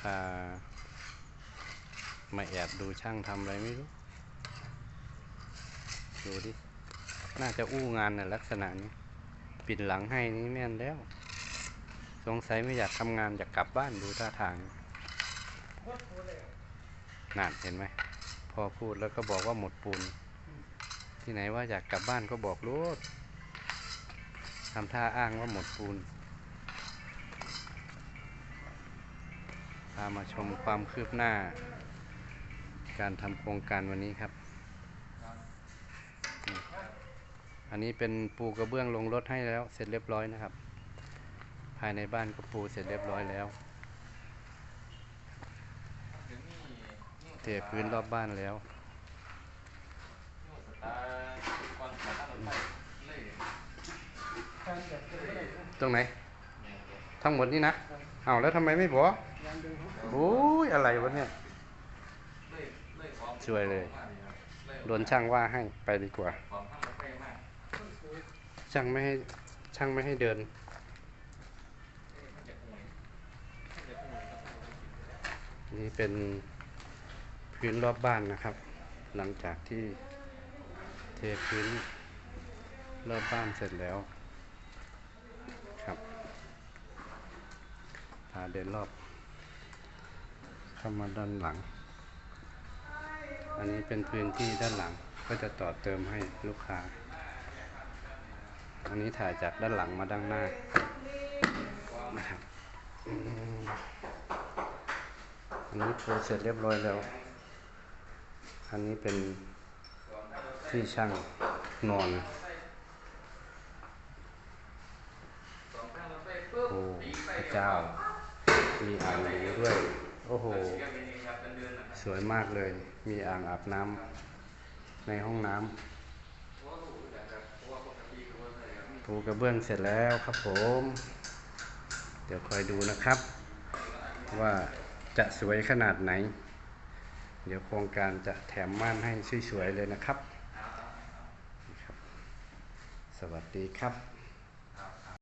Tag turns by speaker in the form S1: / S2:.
S1: พา มาแอบดูช่างทำอะไรไม่รู้ ดูดิ น่าจะอู้งานน่ะลักษณะนี้ ปิดหลังให้นี่แม่นแล้ว สงสัยไม่อยากทำงานอยากกลับบ้านดูท่าทางนานเห็นไหม พอพูดแล้วก็บอกว่าหมดปูน ที่ไหนว่าอยากกลับบ้านก็บอกรู้ทำท่าอ้างว่าหมดปูนามาชมความคืบหน้า การทำโครงการวันนี้ครับ อันนี้เป็นปูกระเบื้องลงรถให้แล้ว เสร็จเรียบร้อยนะครับ ภายในบ้านก็ปูเสร็จเรียบร้อยแล้ว เทพื้นรอบบ้านแล้วตรงไหน ทั้งหมดนี่นะเอาแล้วทำไมไม่บอกโอ้ยอะไรวะเนี่ยช่วยเลยโดนช่างว่าให้ไปดีกว่า ช่างไม่ให้ช่างไม่ให้เดิน นี่เป็นพื้นรอบบ้านนะครับ หลังจากที่เทพื้นรอบบ้านเสร็จแล้วครับ พาเดินรอบ เข้ามาด้านหลัง อันนี้เป็นพื้นที่ด้านหลังก็จะต่อเติมให้ลูกค้า อันนี้ถ่ายจากด้านหลังมาด้านหน้านะครับอันนี้ปูเสร็จเรียบร้อยแล้ว อันนี้เป็นที่ช่างนอนโอ้พระเจ้า มีอ่างหนูด้วย โอ้โห สวยมากเลย มีอ่างอาบน้ำในห้องน้ำปูกระเบื้องเสร็จแล้วครับผม เดี๋ยวคอยดูนะครับ ว่าจะสวยขนาดไหน เดี๋ยวโครงการจะแถมม่านให้สวยๆเลยนะครับ สวัสดีครับ